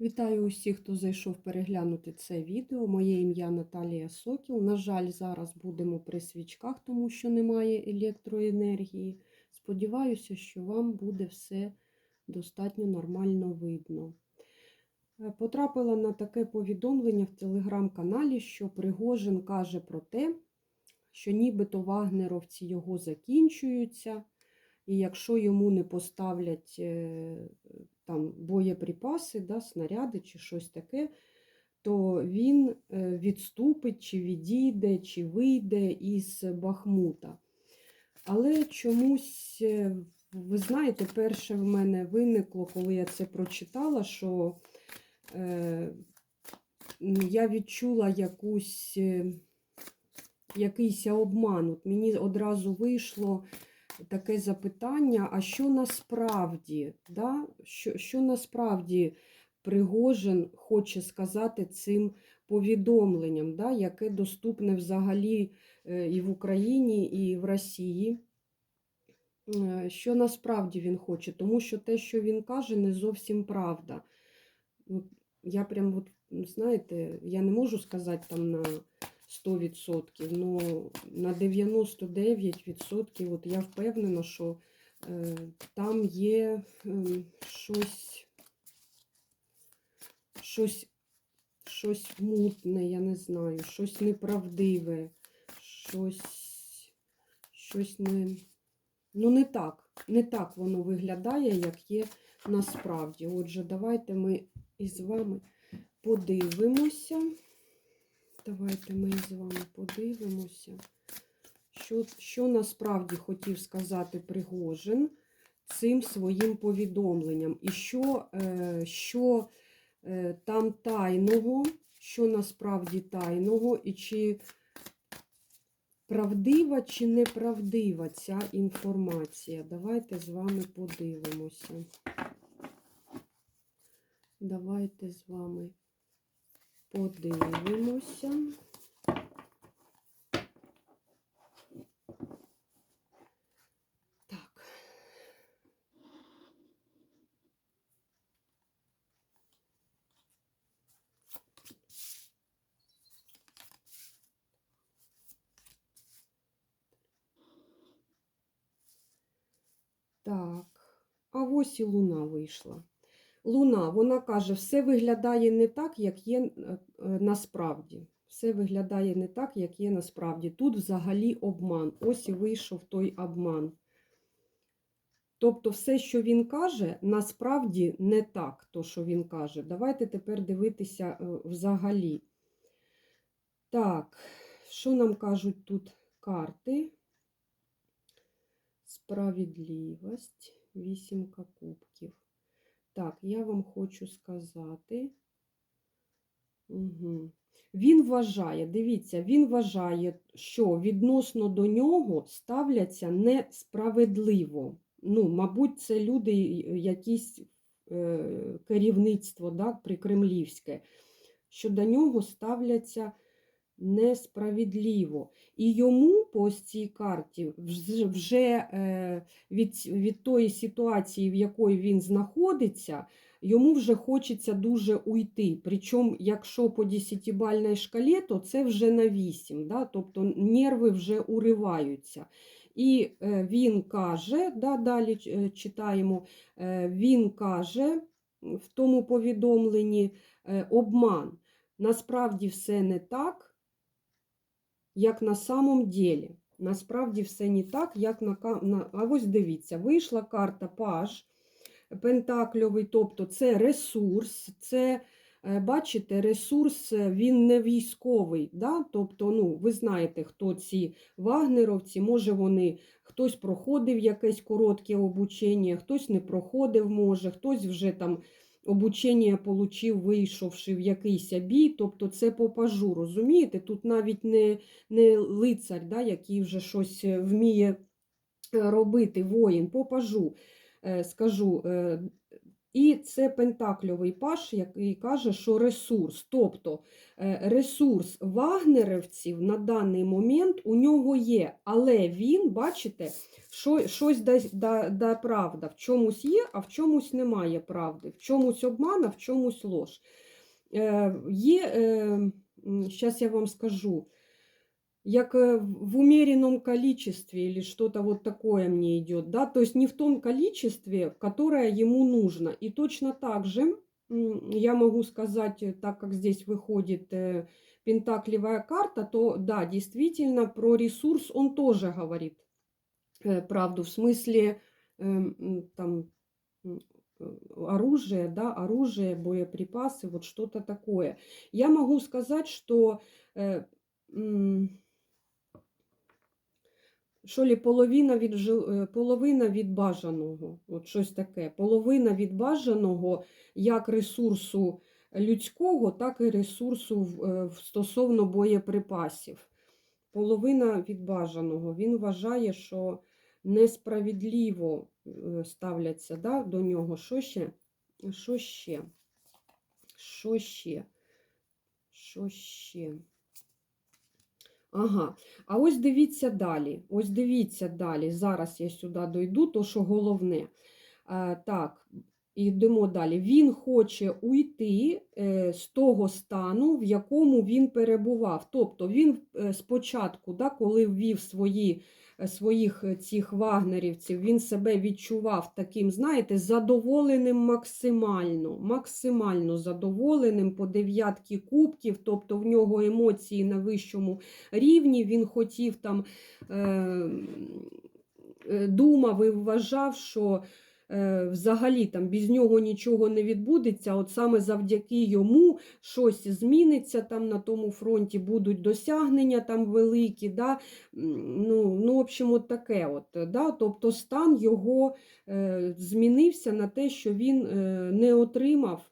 Вітаю усіх, хто зайшов переглянути це відео. Моє ім'я Наталія Сокіл. На жаль, зараз будемо при свічках, тому що немає електроенергії. Сподіваюся, що вам буде все достатньо нормально видно. Е, Потрапила на таке повідомлення в телеграм-каналі, що Пригожин каже про те, що нібито вагнеровці його закінчуються, і якщо йому не поставлять е, там боєприпаси, да, снаряди чи щось таке, то він е, відступить, чи відійде, чи вийде із Бахмута. Але чомусь, е, ви знаєте, перше в мене виникло, коли я це прочитала, що е, я відчула якусь, якийсь обман. От мені одразу вийшло таке запитання: а що насправді, да? що, що насправді Пригожин хоче сказати цим повідомленням, да? яке доступне взагалі е, і в Україні, і в Росії? Е, Що насправді він хоче, тому що те, що він каже, не зовсім правда. Ну, Я прям, от, знаєте, я не можу сказати там на 100%, но на 99% от я впевнена, що е, там є е, щось, щось, щось мутне, я не знаю, щось неправдиве, щось, щось не. Ну, не так, не так воно виглядає, як є насправді. Отже, давайте ми із вами подивимося. Давайте ми з вами подивимося, що, що насправді хотів сказати Пригожин цим своїм повідомленням. І що, е, що е, там тайного, що насправді тайного, і чи правдива чи неправдива ця інформація. Давайте з вами подивимося. Давайте з вами подивимося. Так. Так, а ось і луна вийшла. Луна, вона каже, все виглядає не так, як є е, е, насправді. Все виглядає не так, як є насправді. Тут взагалі обман. Ось і вийшов той обман. Тобто, все, що він каже, насправді не так, то, що він каже. Давайте тепер дивитися е, взагалі. Так, що нам кажуть тут карти? Справедливість, вісімка кубків. Так, я вам хочу сказати. Угу. Він вважає, дивіться, він вважає, що відносно до нього ставляться несправедливо. Ну, мабуть, це люди, якісь е, керівництво да, прикремлівське, що до нього ставляться несправедливо. І йому по ось цій карті вже, е, від, від тої ситуації, в якої він знаходиться, йому вже хочеться дуже уйти. Причому, якщо по 10-бальній шкалі, то це вже на 8, да? тобто нерви вже уриваються. І е, він каже, да, далі е, читаємо, він каже в тому повідомленні обман. Насправді все не так як на самом ділі. Насправді все не так, як на. А ось дивіться, вийшла карта Паш Пентакльовий, тобто це ресурс, це, е, бачите, ресурс е, він не військовий. Да? Тобто, ну, ви знаєте, хто ці вагнеровці, може вони хтось проходив якесь коротке обучення, хтось не проходив, може, хтось вже там обучення получив, вийшовши в якийсь бій, тобто це по пажу, розумієте? Тут навіть не не лицар, да, який вже щось е, вміє е, робити, воїн, по пажу. Е, скажу, І це пентакльовий паш, який каже, що ресурс. Тобто е, ресурс вагнерівців на даний момент у нього є, але він, бачите, що, щось да, да, да правда. В чомусь є, а в чомусь немає правди. В чомусь обман, а в чомусь лож. Е, Є, е, зараз я вам скажу, як э, в умеренном количестве или что-то вот такое мне идет, да, то есть не в том количестве, которое ему нужно. И точно так же я могу сказать, э, так как здесь выходит э, пентаклевая карта, то да, действительно про ресурс он тоже говорит правду, в смысле эм, там оружие, да, оружие, боеприпасы, вот что-то такое. Я могу сказать, что м, що лі половина від, е, половина від бажаного, от щось таке. Половина від бажаного як ресурсу людського, так і ресурсу е, стосовно боєприпасів. Половина від бажаного. Він вважає, що несправедливо е, ставляться да, до нього. Що ще? Що ще? Що ще? Що ще? Ага, а ось дивіться далі. Ось дивіться далі. Зараз я сюди дойду, то що головне. А, так, йдемо далі. Він хоче уйти е, з того стану, в якому він перебував. Тобто він е, спочатку, да, коли ввів свої, е, своїх е, цих вагнерівців, він себе відчував таким, знаєте, задоволеним максимально, максимально задоволеним по дев'ятки кубків, тобто в нього емоції на вищому рівні, він хотів там, е, е, думав і вважав, що взагалі там без нього нічого не відбудеться, от саме завдяки йому щось зміниться там на тому фронті, будуть досягнення там великі. Да? Ну, ну, в общем, от таке. От, да? Тобто стан його е, змінився на те, що він е, не отримав,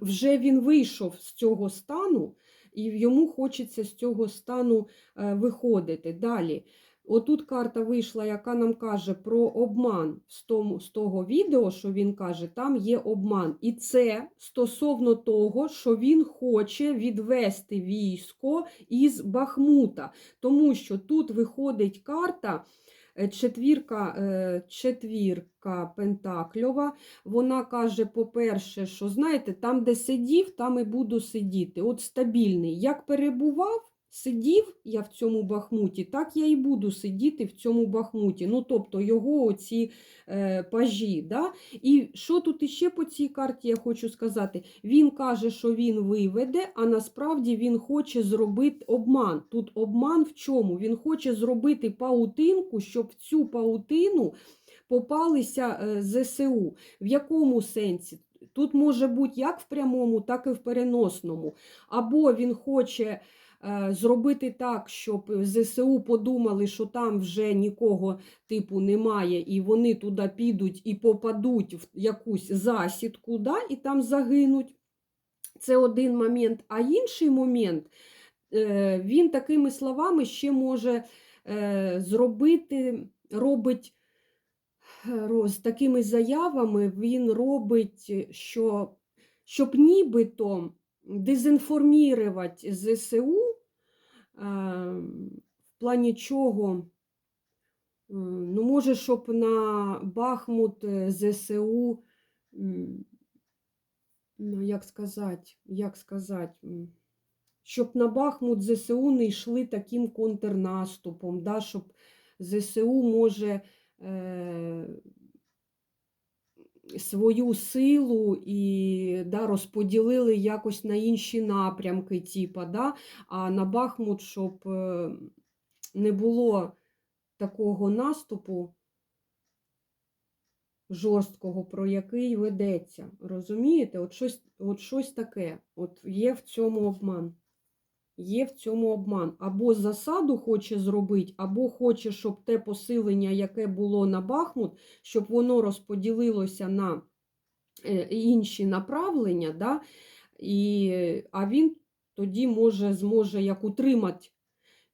вже він вийшов з цього стану, і йому хочеться з цього стану е, виходити. Далі. Отут карта вийшла, яка нам каже про обман з, тому, з того відео, що він каже, там є обман. І це стосовно того, що він хоче відвести військо із Бахмута. Тому що тут виходить карта. е, Четвірка, е, четвірка Пентакльова, вона каже, по-перше, що знаєте, там, де сидів, там і буду сидіти. От стабільний. Як перебував, сидів я в цьому бахмуті, так я і буду сидіти в цьому бахмуті. Ну, тобто його оці е, пажі. Да? І що тут іще по цій карті я хочу сказати? Він каже, що він виведе, а насправді він хоче зробити обман. Тут обман в чому? Він хоче зробити паутинку, щоб в цю паутину попалися е, ЗСУ. В якому сенсі? Тут може бути як в прямому, так і в переносному. Або він хоче зробити так, щоб ЗСУ подумали, що там вже нікого типу немає, і вони туди підуть і попадуть в якусь засідку, да, і там загинуть. Це один момент. А інший момент, е, він такими словами ще може е, зробити, робить ро- з такими заявами він робить, що щоб нібито дезінформувати ЗСУ, е, в плані чого, е, ну, може, щоб на Бахмут е, ЗСУ, ну, як сказати, як сказати, щоб на Бахмут ЗСУ не йшли таким контрнаступом, да, щоб ЗСУ може свою силу і да, розподілили якось на інші напрямки, типа, да, а на Бахмут, щоб е, не було такого наступу жорсткого, про який ведеться. Розумієте? От щось, от щось таке. От є в цьому обман. Є в цьому обман. Або засаду хоче зробити, або хоче, щоб те посилення, яке було на Бахмут, щоб воно розподілилося на е, інші направлення, да? І, а він тоді може, зможе як утримати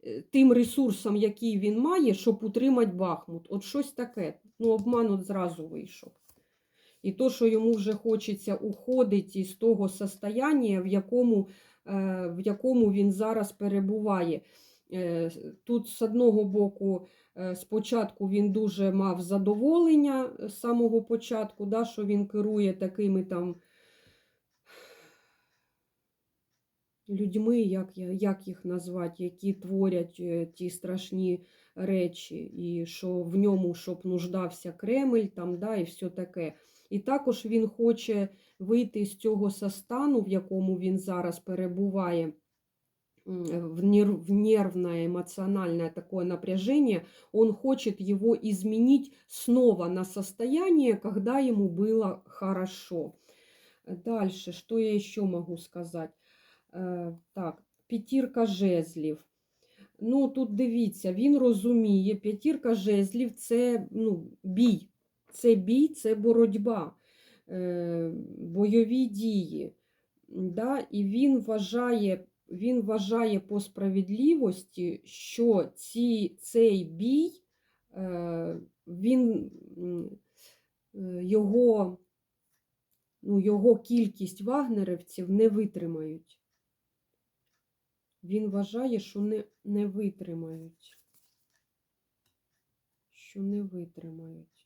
е, тим ресурсом, який він має, щоб утримати Бахмут. От щось таке. Ну, обман от зразу вийшов. І то, що йому вже хочеться уходити із того состояння, в якому, в якому він зараз перебуває. Е, Тут з одного боку, е, спочатку він дуже мав задоволення з самого початку, да, що він керує такими там людьми, як, як їх назвати, які творять е, ті страшні речі, і що в ньому щоб нуждався Кремль, там, да, і все таке. І також він хоче вийти з цього состану, в якому він зараз перебуває, в, нерв, в нервное эмоциональное такое напряжение, он хочет его изменить снова на состояние, когда ему было хорошо. Дальше, что я еще могу сказать? Е, Так, п'ятірка жезлів. Ну, тут дивіться, він розуміє, п'ятірка жезлів це ну, бій. Це бій, це боротьба, е, бойові дії. Да? І він вважає, він вважає по справедливості, що ці, цей бій, е, він, е, його, ну, його кількість вагнерівців не витримають. Він вважає, що не, не витримають. Що не витримають.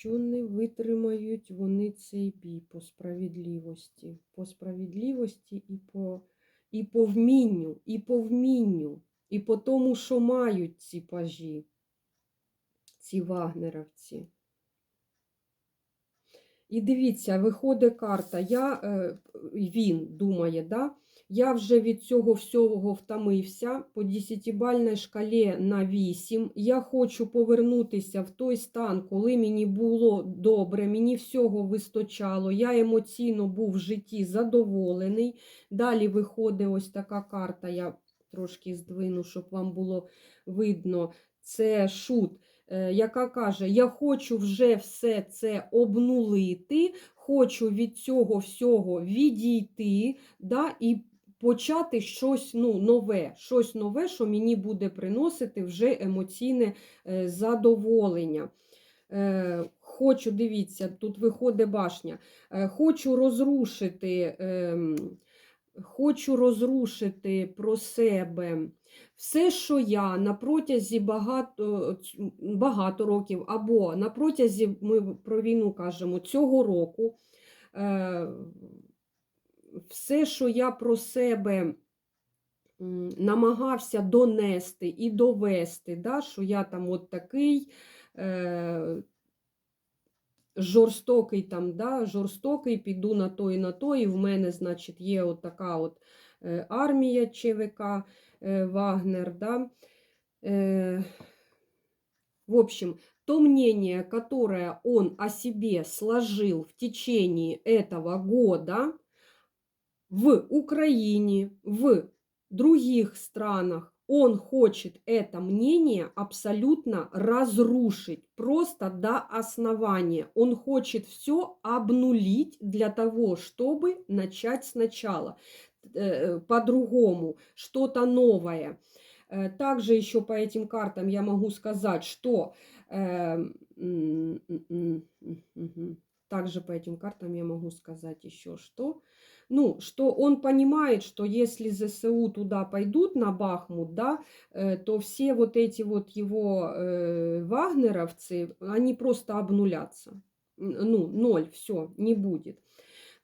Що не витримають вони цей бій по справедливості. По справедливості і по, і по вмінню, і по вмінню, і по тому, що мають ці пажі, ці вагнеровці. І дивіться, виходить карта. Я, е, він думає, да? Я вже від цього всього втомився по 10-бальній шкалі на 8. Я хочу повернутися в той стан, коли мені було добре, мені всього вистачало, я емоційно був в житті задоволений. Далі виходить ось така карта, я трошки здвину, щоб вам було видно. Це шут е, яка каже: Я хочу вже все це обнулити, хочу від цього всього відійти, да, і почати щось ну, нове, щось нове, що мені буде приносити вже емоційне е, задоволення. Е, Хочу, дивіться, тут виходить башня. Е, Хочу розрушити, ем, хочу розрушити про себе. Все, що я на протязі багато, багато років, або на протязі, ми про війну кажемо, цього року, все, що я про себе намагався донести і довести, да, що я там от такий е, жорстокий, там, да, жорстокий, піду на то і на то, і в мене, значить, є от така от е, армія ЧВК е, Вагнер, да. Э, В общем, то мнение, которое он о себе сложил в течение этого года в Украине, в других странах, он хочет это мнение абсолютно разрушить, просто до основания. Он хочет все обнулить для того, чтобы начать сначала э, по-другому, что-то новое. Э, Также еще по этим картам я могу сказать, что э. Также по этим картам я могу сказать еще что. Ну, что он понимает, что если ЗСУ туда пойдут на Бахмут, да, э, то все вот эти вот его э, вагнеровцы, они просто обнулятся. Ну, ноль, все, не будет.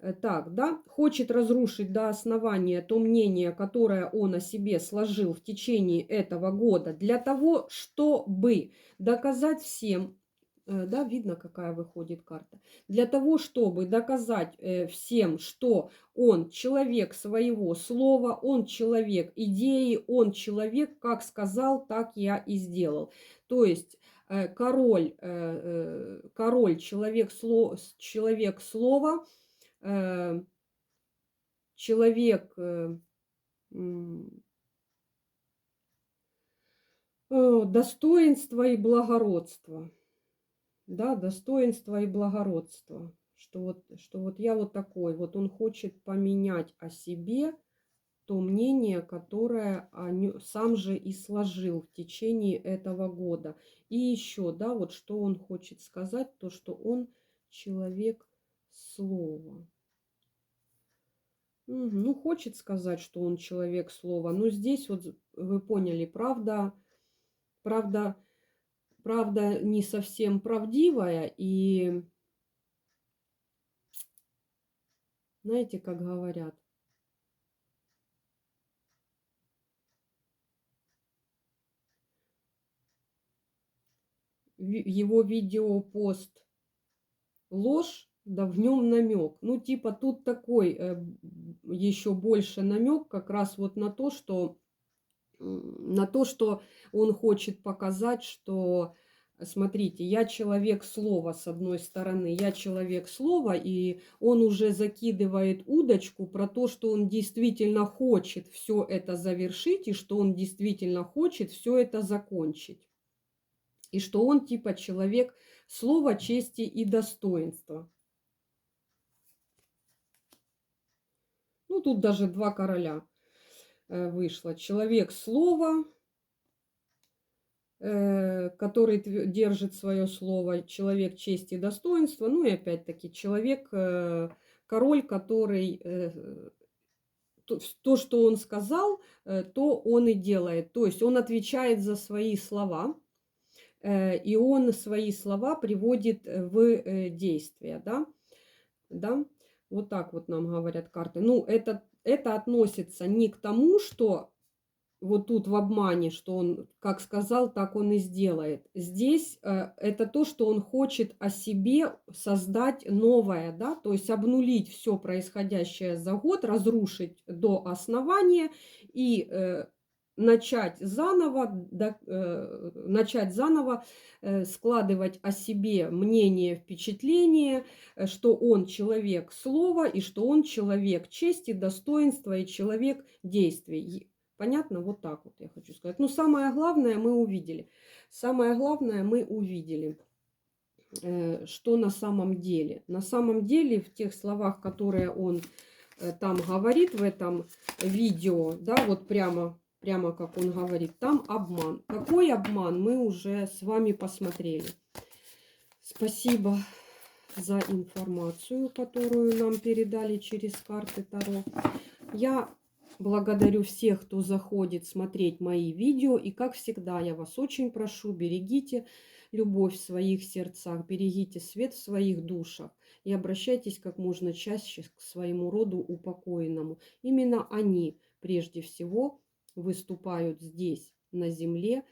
Э, Так, да, хочет разрушить до основания то мнение, которое он о себе сложил в течение этого года, для того, чтобы доказать всем, да, видно, какая выходит карта, для того, чтобы доказать э, всем, что он человек своего слова, он человек идеи, он человек, как сказал, так я и сделал. То есть э, король, э, э, король человек, сло, человек слова, э, человек э, э, достоинства и благородства. Да, достоинство и благородство. Что вот, что вот я вот такой, вот он хочет поменять о себе то мнение, которое о нё- сам же и сложил в течение этого года. И еще, да, вот что он хочет сказать, то, что он человек слова. Ну, хочет сказать, что он человек слова. Но здесь вот вы поняли, правда, правда, правда не совсем правдивая. И знаете, как говорят, его видеопост ложь, да в нем намек. Ну, типа тут такой еще больше намек как раз вот на то, что на то, что он хочет показать, что смотрите, я человек слова с одной стороны, я человек слова, и он уже закидывает удочку про то, что он действительно хочет все это завершить, и что он действительно хочет все это закончить. И что он типа человек слова, чести и достоинства. Ну, тут даже два короля вышло. Человек слова, э, который держит свое слово, человек чести и достоинства, ну и опять-таки человек, э, король, который э, то, то, что он сказал, э, то он и делает. То есть он отвечает за свои слова, э, и он свои слова приводит э, в э, действие, да, да, вот так вот нам говорят карты. Ну, это, это относится не к тому, что вот тут в обмане, что он как сказал, так он и сделает. Здесь э, это то, что он хочет о себе создать новое, да, то есть обнулить все происходящее за год, разрушить до основания и э, начать заново, да, э, начать заново э, складывать о себе мнение, впечатление, э, что он человек слова и что он человек чести, достоинства и человек действий. Понятно? Вот так вот я хочу сказать. Ну, самое главное мы увидели. Самое главное мы увидели, э, что на самом деле. На самом деле в тех словах, которые он э, там говорит в этом видео, да, вот прямо, прямо как он говорит, там обман. Какой обман, мы уже с вами посмотрели. Спасибо за информацию, которую нам передали через карты Таро. Я благодарю всех, кто заходит смотреть мои видео. И как всегда, я вас очень прошу, берегите любовь в своих сердцах, берегите свет в своих душах и обращайтесь как можно чаще к своему роду упокоенному. Именно они прежде всего выступают здесь, на земле,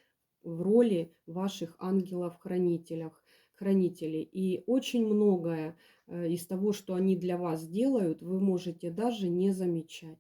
в роли ваших ангелов-хранителях, хранителей. И очень многое э, из того, что они для вас делают, вы можете даже не замечать.